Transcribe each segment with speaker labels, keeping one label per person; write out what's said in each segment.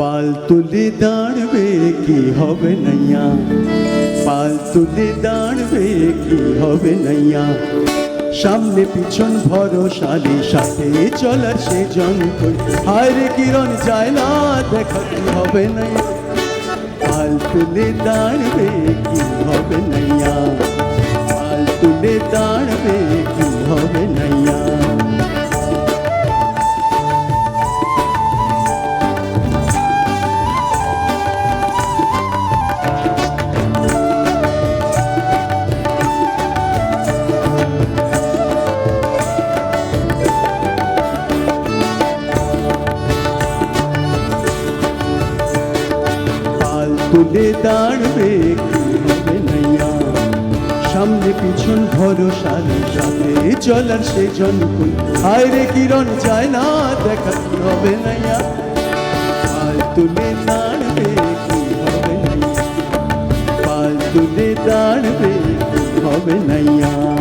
Speaker 1: পাল তুলে দাঁড়বে, কি হবে নাইয়া পাল তুলে দাঁড়বে, কি হবে নাইয়া সামনে পিছন ভরসালি, সাথে চলার সে জন কই হায় কিরণ যায় না, দেখা কি হবে নাইয়া পাল তুলে দাঁড়বে, কি হবে তুলে দাঁড়বে হবে নাইয়া। সামনে পিছন ভরসার সাথে চলার সে জনকুল। হায় রে কিরণ চায় না দেখা হবে নাইয়া। পাল তুলে দাঁড়বে হবে নাইয়া। পাল তুলে দাঁড়বে হবে নাইয়া।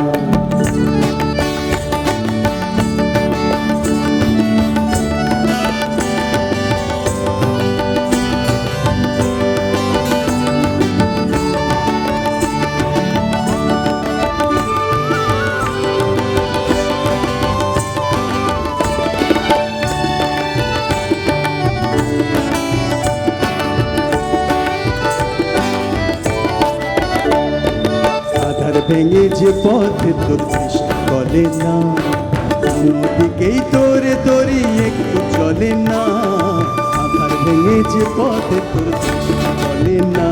Speaker 1: আধার ভেঙে যে পথে তোর করে না। অন্যদিকেই তোরে তোরি একটু চলে না। আধার ভেঙে যে পথে তোর চলে না।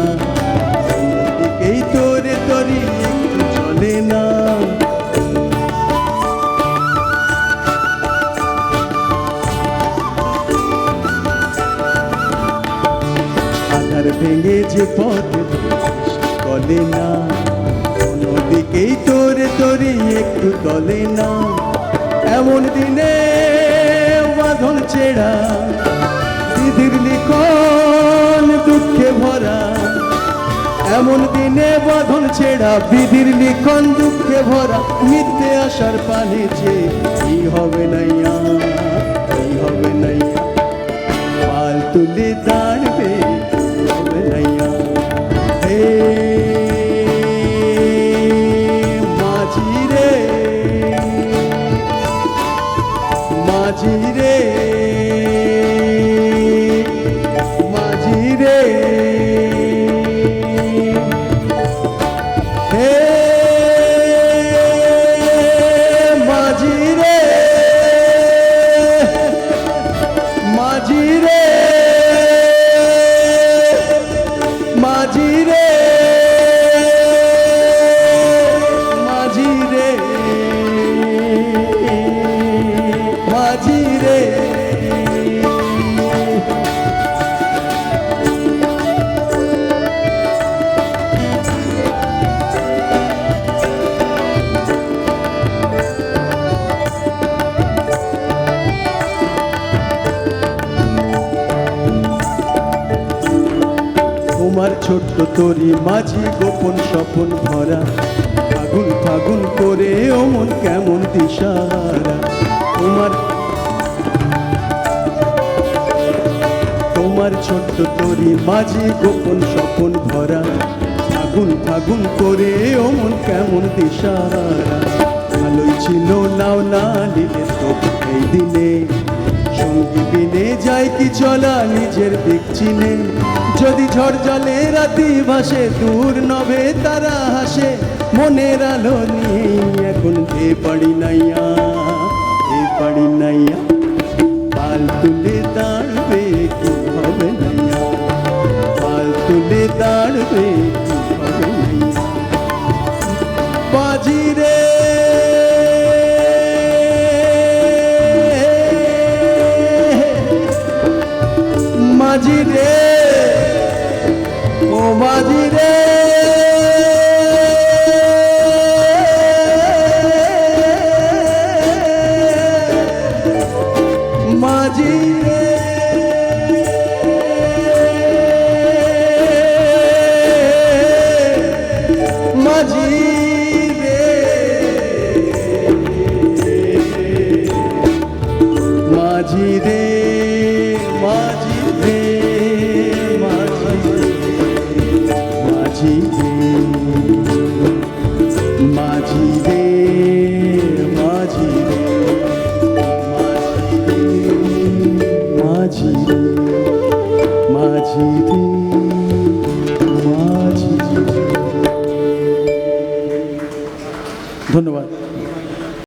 Speaker 1: অন্যদিকেই তোরে তোরি একটু চলে না। আধার ভেঙে যে পথে চলে না। কোনোদিকেই তোরে তোরে একটু তলে না এমন দিনে বাঁধন ছেড়া দিদির লিখন দুঃখে ভরা। এমন দিনে বাঁধন ছেড়া বিধির লিখন দুঃখে ভরা। মিথ্যে আসার পানে যে কি হবে নাইয়া? day. ছোট্ট তরি মাঝি গোপন স্বপন ভরা। ফাগুন ফাগুন করে অমন কেমন দিশারা। তোমার তোমার ছোট্ট তরি মাঝি গোপন স্বপন ভরা। ফাগুন ফাগুন করে অমন কেমন দিশারা। ভালোই ছিল নাও না নিলে তো এই দিনে। সঙ্গী যায় কি চলা নিজের দিক যদি ঝড় জলে রাতি ভাসে, দূর নবে তারা হাসে। মনের আলো নিয়েই এখন এ পাড়ি নাইয়া, এ পাড়ি নাইয়া। পাল তুলে দাঁড়বে কি মাঝি রে ধন্যবাদ।